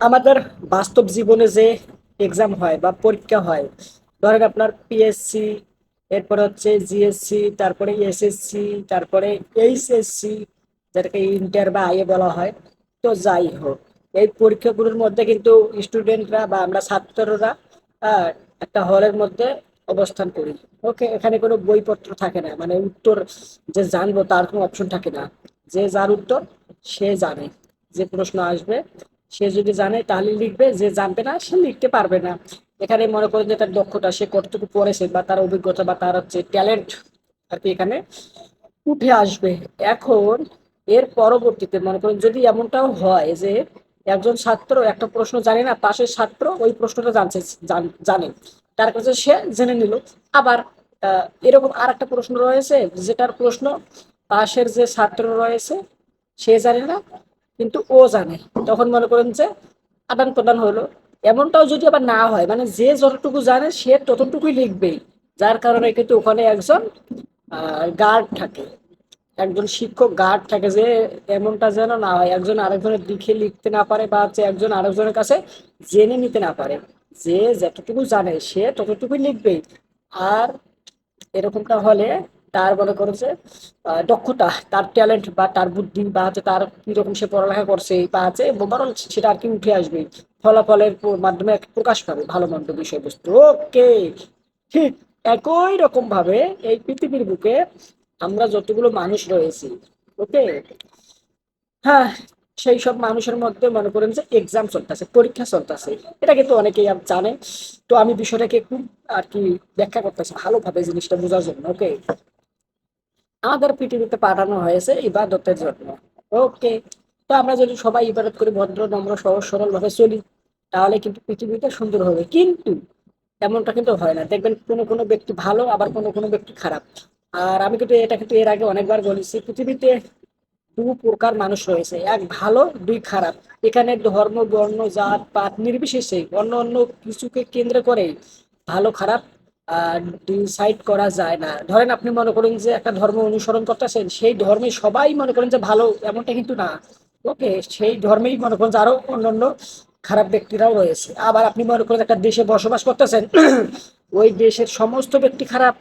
আমাদের বাস্তব জীবনে যে এক্সাম হয় বা পরীক্ষা হয়, ধরেন আপনার পিএসসি এরপরে হচ্ছে জিএসসি তারপরে এসএসসি তারপরে এইচএসসি যেটাকে ইন্টার বা আইএ বলা হয়, তো যাই হোক, এই পরীক্ষাগুলোর মধ্যে কিন্তু স্টুডেন্টরা বা আমরা ছাত্ররা একটা হলের মধ্যে অবস্থান করি। ওকে এখানে কোনো বইপত্র থাকে না মানে উত্তর যে জানব তার কোনো অপশন থাকে না। যে যার উত্তর সে জানে, যে প্রশ্ন আসবে সে যদি জানে তাহলে লিখবে, যে জানবে না, সে লিখতে পারবে না। এখানে মনে করেন যে তার দক্ষতা, সে কতটুকু পড়েছে বা তার অভিজ্ঞতা বা তার হচ্ছে ট্যালেন্ট আর কি এখানে উঠে আসবে। এখন এর পরবর্তীতে মনে করেন যদি এমনটাও হয় যে একজন ছাত্র একটা প্রশ্ন জানে না পাশের ছাত্র ওই প্রশ্নটা জানছে, জান- তার কাছে সে জেনে নিল। আবার এরকম আর একটা প্রশ্ন রয়েছে যেটার প্রশ্ন পাশের যে ছাত্র রয়েছে, সে জানে না কিন্তু ও জানে। তখন মনে করেন যে আদান প্রদান হলো। এমনটাও যদি আবার না হয় মানে যে যতটুকু জানে, সে ততটুকুই লিখবে যার কারণে কিন্তু ওখানে একজন গার্ড থাকে। একজন শিক্ষক গার্ড থাকে যে এমনটা যেন না হয়, একজন আরেকজনের দিকে লিখতে না পারে বা হচ্ছে একজন আরেকজনের কাছে জেনে নিতে না পারে। যে যতটুকু জানে, সে ততটুকুই লিখবে আর এরকমটা হলে তার মনে করো যে দক্ষতা, তার ট্যালেন্ট বা তার বুদ্ধি বা হচ্ছে তার কীরকম সে পড়ালেখা করছে বা আছে ওভারঅল সেটা আর কি উঠে আসবে। ফলাফলের মাধ্যমে প্রকাশ পাবে, ভালো মন্দ বিষয়বস্তু। ওকে, ঠিক একই রকম ভাবে এই পৃথিবীর বুকে আমরা যতগুলো মানুষ রয়েছি, ওকে? হ্যাঁ সেই সব মানুষের মধ্যে মনে করেন যে এক্সাম চলতেছে, পরীক্ষা চলতেছে। এটা কিন্তু অনেকেই জানে। তো আমি বিষয়টাকে খুব আর কি ব্যাখ্যা করতেছি, ভালোভাবে জিনিসটা বোঝার জন্য, ওকে? আমাদের পৃথিবীতে পাঠানো হয়েছে ইবাদতের জন্য। ওকে তো আমরা যদি সবাই ইবাদত করি, ভদ্র, নম্র, সহজ সরল ভাবে চলি, তাহলে কিন্তু পৃথিবীটা সুন্দর হবে। কিন্তু এমনটা কিন্তু হয় না। দেখবেন কোনো কোনো ব্যক্তি ভালো, আবার কোনো কোনো ব্যক্তি খারাপ। আর আমি কিন্তু এটা কিন্তু এর আগে অনেকবার বলেছি, পৃথিবীতে দু প্রকার মানুষ রয়েছে। এক ভালো, দুই খারাপ। এখানে ধর্ম, বর্ণ, জাত, পাত নির্বিশেষে অন্য অন্য কিছুকে কেন্দ্র করে ভালো, খারাপ ডিসাইড করা যায় না। ধরেন আপনি মনে করেন যে একটা ধর্ম অনুসরণ করতেছেন, সেই ধর্মে সবাই মনে করেন যে ভালো, এমনটা কিন্তু না। ওকে সেই ধর্মেই মনে করেন যে আরও অন্যান্য খারাপ ব্যক্তিরাও রয়েছে। আবার আপনি মনে করেন একটা দেশে বসবাস করতেছেন, ওই দেশের সমস্ত ব্যক্তি খারাপ,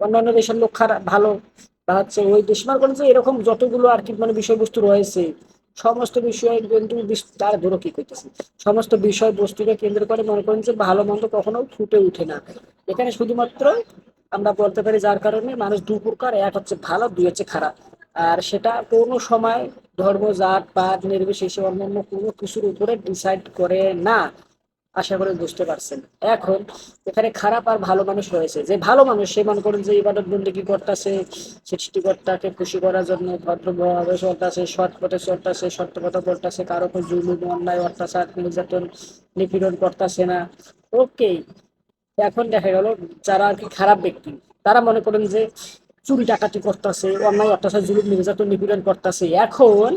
অন্যান্য দেশের লোক খারাপ, ভালো, বা হচ্ছে ওই দেশ, মনে করেন যে এরকম যতগুলো আর কি মানে বিষয়বস্তু রয়েছে, সমস্ত বিষয় কিন্তু তার ধরো কি করতেছে সমস্ত বিষয় বস্তুকে কেন্দ্র করে মনে করেন যে ভালো মন্দ কখনো ফুটে উঠে না। এখানে শুধুমাত্র আমরা বলতে পারি যার কারণে মানুষ দু প্রকার এক হচ্ছে ভালো, দুই হচ্ছে খারাপ। আর সেটা কোনো সময় ধর্ম, জাত, পাত, নির্বিশেষে অন্যান্য কোনো কিছুর উপরে ডিসাইড করে না। আশা করে বুঝতে পারছেন। এখন এখানে খারাপ আর ভালো মানুষ রয়েছে। যে ভালো মানুষ, সে মনে করেন যে ইবাদত বন্দি কি করতেছে সৃষ্টিকর্তাকে খুশি করার জন্য ভদ্রভাবে চলতেছে, সৎ পথে চলতেছে, সত্য কথা বলতেছে, কারও উপর জুলুম, অন্যায়, অত্যাচার, নির্যাতন, নিপীড়ন করতেছে না। ওকে এখন দেখা গেল যারা আর কি খারাপ ব্যক্তি, তারা মনে করেন যে চুরি ডাকাতি করতেছে, অন্যায় অত্যাচার, জুলুম, নির্যাতন, নিপীড়ন করতেছে। এখন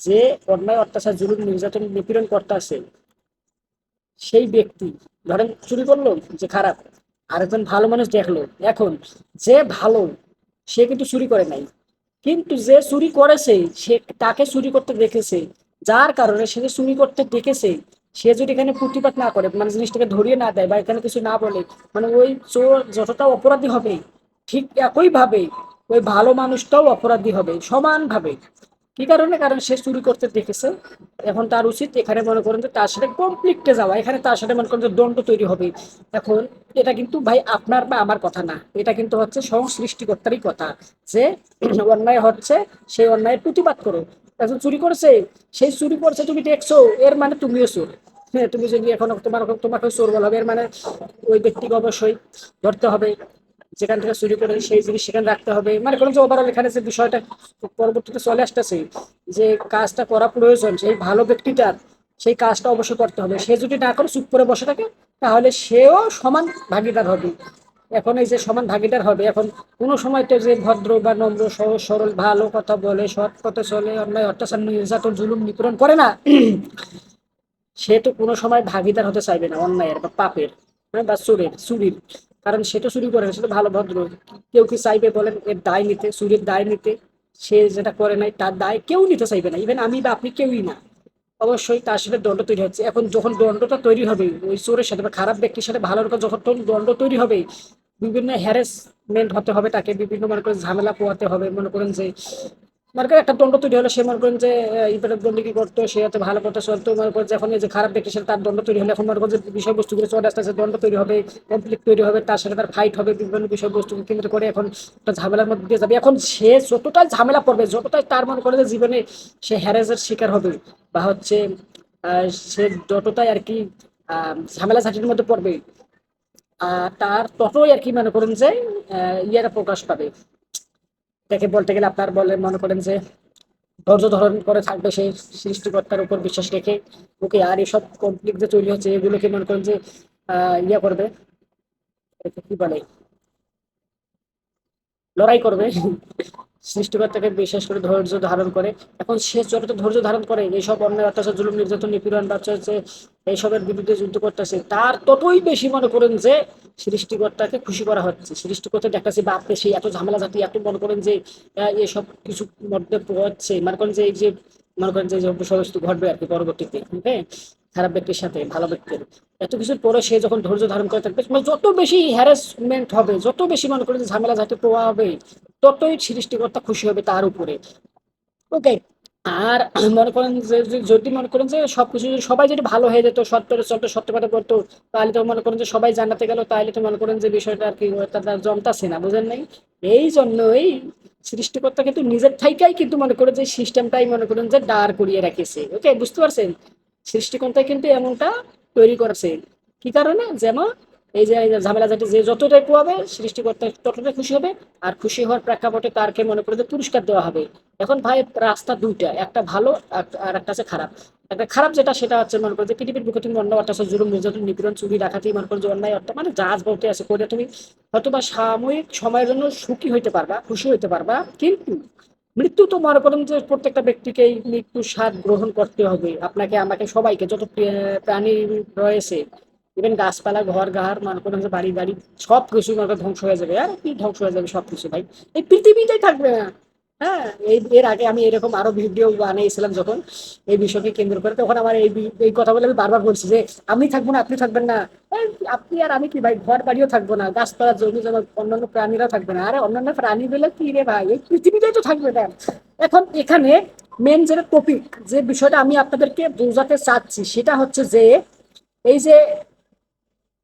যে অন্যায় অত্যাচার, জুলুম, নির্যাতন, নিপীড়ন করতেছে, সেই ব্যক্তি, ধরেন চুরি করল যে খারাপ, আরেকজন ভালো মানুষ দেখল, এখন যে ভালো, সে কিন্তু চুরি করে নাই। কিন্তু যে চুরি করেছে, সে তাকে চুরি করতে দেখেছে, যার কারণে সে চুরি করতে দেখেছে সে যদি এখানে প্রতিবাদ না করে মানে জিনিসটাকে ধরিয়ে না দেয় বা এখানে কিছু না বলে মানে ওই চোর যতটা অপরাধী হবে, ঠিক একই ভাবে ওই ভালো মানুষটাও অপরাধী হবে সমানভাবে কি কারণে? কারণ সে চুরি করতে দেখেছে, এখন তার উচিত এখানে মনে করেন যে তার সাথে কমপ্লিটে যাওয়া, এখানে তার সাথে মনে করেন যে দণ্ড তৈরি হবে। এখন এটা কিন্তু ভাই আপনার বা আমার কথা না, এটা কিন্তু হচ্ছে সংসৃষ্টিকর্তারই কথা যে অন্যায় হচ্ছে সেই অন্যায়ের প্রতিবাদ করো এখন চুরি করেছে, সেই চুরি করছে তুমি দেখছ, এর মানে তুমিও চোর। হ্যাঁ তুমি যদি এখন তোমার তোমাকে চোর বলা হবে, এর মানে ওই ব্যক্তিকে অবশ্যই ধরতে হবে। যেখান থেকে চুরি করে সেই জিনিস সেখানে রাখতে হবে। মানে কোনো যে ওভারঅল এখানে যে বিষয়টা পরবর্তীতে চলে আসতেছে, যে কাজটা করা প্রয়োজন, সেই ভালো ব্যক্তিটার সেই কাজটা অবশ্যই করতে হবে। সে যদি না করে চুপ করে বসে থাকে, তাহলে সেও সমান ভাগিদার হবে। এখন এই যে সমান ভাগিদার হবে এখন কোনো সময় তো যে ভদ্র বা নম্র সহজ সরল ভালো কথা বলে সৎ পথে চলে অন্যায় অত্যাচার নির্যাতন জুলুম নিপীড়ন করে না সে তো কোনো সময় ভাগিদার হতে চাইবে না অন্যায়ের বা পাপের হ্যাঁ, বা চোরের চুরির। কারণ সে তো চুরি করে সে তো ভালো ভদ্র। কেউ কি চাইবে বলেন এর দায় নিতে চুরির দায় নিতে সে যেটা করে নাই তার দায় কেউ নিতে চাইবে না। ইভেন আমি বা আপনি কেউই না। অবশ্যই তার সাথে দ্বন্দ্ব তৈরি হচ্ছে। এখন যখন দ্বন্দ্বটা তৈরি হবে, ওই চোরের সাথে বা খারাপ ব্যক্তির সাথে ভালো লোকের যখন দ্বন্দ্ব তৈরি হবে, বিভিন্ন হ্যারাসমেন্ট হতে হবে তাকে, বিভিন্ন মনে করেন ঝামেলা পোয়াতে হবে, মনে করেন যে মনে করেন একটা দণ্ড তৈরি হলো, সে মনে করেন যে ইভেন্টের দ্বন্দ্ব কি করতো, সে হয়তো ভালো করতে চলতো মনে করেন এই যে খারাপ ব্যক্তির সাথে তার দণ্ড তৈরি হলে। এখন মনে করেন যে বিষয়বস্তুগুলো চলে আসতে দ্বন্দ্ব তৈরি হবে কমপ্লিট তৈরি হবে, তার সাথে তার ফাইট হবে, বিভিন্ন বিষয়বস্তুকে কেন্দ্র করে এখন একটা ঝামেলার মধ্যে দিয়ে যাবে। এখন সে যতটাই ঝামেলা পড়বে যতটাই তার মনে করে যে জীবনে সে হ্যারেসের শিকার হবে, বা হচ্ছে সে যতটাই আর কি ঝামেলা ঝাঁটির মধ্যে পড়বে তার ততই আর কি মনে করেন যে ইয়েটা প্রকাশ পাবে। তাকে বলতে গেলে আপনার বলে মনে করেন যে ধৈর্য ধারণ করে থাকবে সেই সৃষ্টিকর্তার উপর বিশ্বাস রেখে। ওকে আর এসব কনফ্লিক্ট যে তৈরি হচ্ছে, এগুলোকে মনে করেন যে ইয়ে করবে। কি বলে? লড়াই করবে। সৃষ্টিকর্তাকে বিশেষ করে ধৈর্য ধারণ করে। এখন সে যত ধৈর্য ধারণ করে, এইসব অন্যায় অত্যাচার, জুলুম, নির্যাতন, নিপীড়ন বাচ্চা হচ্ছে এইসবের বিরুদ্ধে যুদ্ধ করতেছে, তার ততই বেশি মনে করেন যে সৃষ্টিকর্তাকে খুশি করা হচ্ছে। সৃষ্টিকর্তা দেখতেছে বাপরে, সেই এত ঝামেলা জাতি, এত মনে করেন যে এসব কিছু মধ্যে পড়ছে। মনে করেন যে, এই যে, মনে করেন যে যে বিষয়বস্তু ঘটবে আর কি পরবর্তীতে হ্যাঁ? খারাপ ব্যক্তির সাথে, ভালো ব্যক্তির। এত কিছুর পরে সে যখন ধৈর্য ধারণ করে থাকবে মানে যত বেশি হ্যারাসমেন্ট হবে, যত বেশি মনে করেন ঝামেলা যাতে প্রভাব হবে ততই সৃষ্টিকর্তা খুশি হবে তার উপরে। ওকে আর মনে করেন যে যদি মনে করেন যে, সবকিছু যদি সবাই যদি ভালো হয়ে যেত, সত্য চলতো সত্য কথা বলতো, তাহলে তো মনে করেন যে সবাই জানাতে গেল, তাহলে তো মনে করেন যে বিষয়টা আর কি তারা জমতাছে না, বুঝেন নাই? এই জন্যই সৃষ্টিকর্তা কিন্তু নিজের থাইকাই কিন্তু মনে করেন যে সিস্টেমটাই মনে করেন যে দাঁড় করিয়ে রেখেছে। ওকে বুঝতে পারছেন? সৃষ্টিকর্তা কিন্তু এমনটা তৈরি করেছে। কি কারণে? যেমন এই যে ঝামেলা জাতি যে যতটাই পোয়াবে সৃষ্টিকর্তা ততটাই খুশি হবে। আর খুশি হওয়ার প্রেক্ষাপটে তারকে মনে করে পুরস্কার দেওয়া হবে। এখন ভাই, রাস্তা দুইটা, একটা ভালো আর- একটা আছে খারাপ। একটা খারাপ যেটা, সেটা হচ্ছে মনে করো যে পৃথিবীর বুকে তুমি অন্য অত্যাচার, জুলুম, নির্যাতন, নিপীড়ন, চুরি, ডাকাতি, মনে করো যে অন্যায় অর্থ মানে জাহাজ বলতে আছে, করে তুমি হয়তো বা সাময়িক সময়ের জন্য সুখী হইতে পারবা, খুশি হইতে পারবা। কিন্তু মৃত্যু তো মনে করেন যে প্রত্যেকটা ব্যক্তিকেই মৃত্যুর স্বাদ গ্রহণ করতে হবে। আপনাকে, আমাকে সবাইকে, যত প্রাণী রয়েছে ইভেন গাছপালা, ঘর ঘাড় মনে করেন যে বাড়ি গাড়ি সব কিছু মনে করেন ধ্বংস হয়ে যাবে। আর কি ধ্বংস হয়ে যাবে সব কিছু ভাই? এই পৃথিবীটাই থাকবে না। হ্যাঁ এই, এর আগে আমি এরকম আরও ভিডিও বানিয়েছিলাম যখন এই বিষয়কে কেন্দ্র করে, তখন আমার এই এই কথা বলে আমি বারবার বলছি যে, আমি থাকব না, আপনি থাকবেন না। আপনি আর আমি কি ভাই? ঘর বাড়িও থাকব না, গাছপালা, জমি, জমা, অন্যান্য প্রাণীরা থাকবে না। আরে অন্যান্য প্রাণী বলে কি রে ভাই? এই পৃথিবীটাই তো থাকবে না। এখন এখানে মেন যেটা টপিক যে বিষয়টা আমি আপনাদেরকে বোঝাতে চাচ্ছি, সেটা হচ্ছে যে, এই যে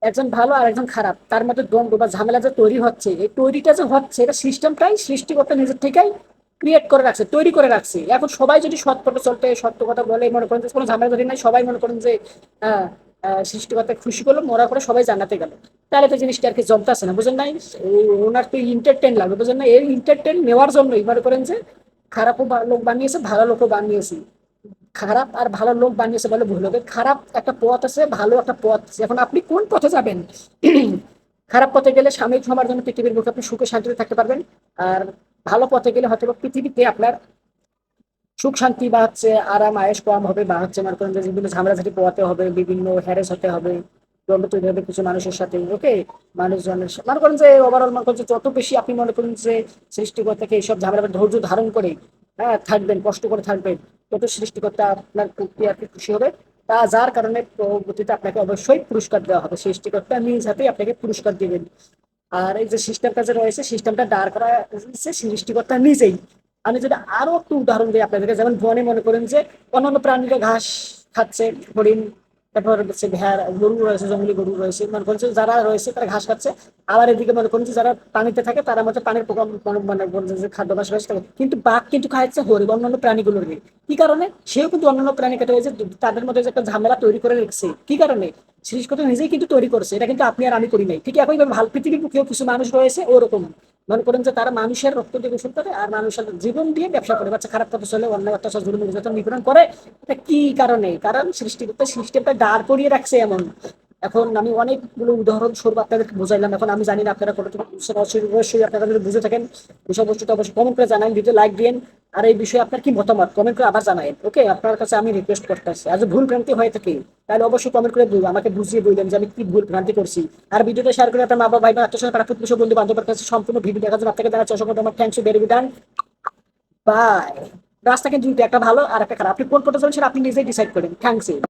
একজন ভালো আর একজন খারাপ, তার মধ্যে দ্বন্দ্ব বা ঝামেলা যে তৈরি হচ্ছে, এই তৈরিটা যে হচ্ছে, এটা সিস্টেমটাই সৃষ্টিকর্তা নিজের থেকেই ক্রিয়েট করে রাখছে, তৈরি করে রাখছে। এখন সবাই যদি সৎ পথে চলতে, সত্য কথা বলে, মনে করেন যে কোনো ঝামেলা ধরি নাই, সবাই মনে করেন যে সৃষ্টিকর্তা খুশি করল, মরা করে সবাই জানাতে গেল। তাহলে তো জিনিসটা আর কি জমতেছে না বুঝেন নাই? ওনার তো ইন্টারটেন লাগবে বুঝেন না এই ইন্টারটেন নেওয়ার জন্যই মনে করেন যে, খারাপও লোক বানিয়েছে, ভালো লোকও বানিয়েছে। খারাপ আর ভালো লোক বানিয়েছে বলে ভুল। হবে খারাপ একটা পথ আছে, ভালো একটা পথ আছে। এখন আপনি কোন পথে যাবেন? খারাপ পথে গেলে সাময়িক সময়ের জন্য পৃথিবীর বুকে আপনি সুখে শান্তিতে থাকতে পারবেন। আর ভালো পথে গেলে হয়তো পৃথিবীতে আপনার সুখ শান্তি বা হচ্ছে আরাম আয়েস কম হবে বা হচ্ছে মনে করেন বিভিন্ন ঝামেলাঝাটি পোয়াতে হবে, বিভিন্ন হ্যারেস হতে হবে দ্বন্দ্ব তৈরি হবে কিছু মানুষের সাথে ওকে মানুষজনের মনে করেন যে ওভারঅল মনে করেন যে যত বেশি আপনি মনে করেন যে সৃষ্টিকর্তাকে এইসব ঝামেলা ধৈর্য ধারণ করে হ্যাঁ থাকবেন, কষ্ট করে থাকবেন তত সৃষ্টিকর্তা আপনার প্রতি কি খুশি হবে। তা যার কারণে পরবর্তীতে আপনাকে অবশ্যই পুরস্কার দেওয়া হবে। সৃষ্টিকর্তা নিজ হাতেই আপনাকে পুরস্কার দিবেন আর এই যে সিস্টেমটা যে রয়েছে সিস্টেমটা দাঁড় করা হচ্ছে সৃষ্টিকর্তা নিজেই। আমি যদি আরও একটু উদাহরণ দিই আপনাদেরকে, যেমন বনে মনে করেন যে অন্যান্য প্রাণীরা ঘাস খাচ্ছে, হরিণ, তারপর হচ্ছে ভেড়, গরু রয়েছে, জঙ্গলি গরু রয়েছে। মনে করছে যারা রয়েছে তারা ঘাস খাচ্ছে। আবার এদিকে মনে করেন যারা পানিতে থাকে, তারা মধ্যে পানির পোকা মনে- মনে করেন যে খাদ্যাভাস কিন্তু বাঘ কিন্তু খাচ্ছে হরিণ, অন্যান্য প্রাণীগুলোর কি কারণে? সেও কিন্তু অন্যান্য প্রাণী কেটে হয়েছে তাদের মধ্যে একটা ঝামেলা তৈরি করে রেখেছে। কি কারণে? সৃষ্টিকর্তা নিজেই কিন্তু তৈরি করছে। এটা কিন্তু আপনি আর আমি করি নাই। ঠিক একইভাবে ভালো পৃথিবীর বুকেও কিছু মানুষ রয়েছে ওরকম। মনে করেন যে তারা মানুষের রক্ত দিয়ে গোসল করে আর মানুষের জীবন দিয়ে ব্যবসা করে। বাচ্চা খারাপ পথে চলে অন্য অত্যাচার নির্যাতন, নিপীড়ন করে। এটা কি কারণে? কারণ সৃষ্টিকর্তা সিস্টেমটা দাঁড় করিয়ে রাখছে এমন। এখন আমি অনেকগুলো উদাহরণ স্বরূপ আপনাদেরকে বুঝাইলাম। এখন আমি জানি না আপনারা কতটুকু বুঝছেন অবশ্যই আপনারা যদি বুঝে থাকেন, বিষয়বস্তুটা অবশ্যই কমেন্ট করে জানান ভিডিও লাইক দিন আর এই বিষয়ে আপনার কি মতামত কমেন্ট করে আবার জানাবেন ওকে আপনার কাছে আমি রিকোয়েস্ট করতেছি। আর যদি ভুল ভ্রান্তি হয়ে থাকে, তাহলে অবশ্যই কমেন্ট করে বলুন, আমাকে বুঝিয়ে বললেন যে আমি কি ভুল ভ্রান্তি করছি। আর ভিডিওটা শেয়ার করে আপনার মা বাবা ভাই বোন আত্মীয় পাড়া প্রতিবেশী, বন্ধু বান্ধবের কাছে সম্পূর্ণ ভিডিও দেখার জন্য আপনাকে জানাচ্ছি। অসংখ্য তোমার থ্যাংকস ভেরি গুড বাই রাস্তা কিন্তু একটা ভালো আর একটা খারাপ। আপনি কোন পথে চলেন সেটা আপনি নিজেই ডিসাইড করেন। Thanks you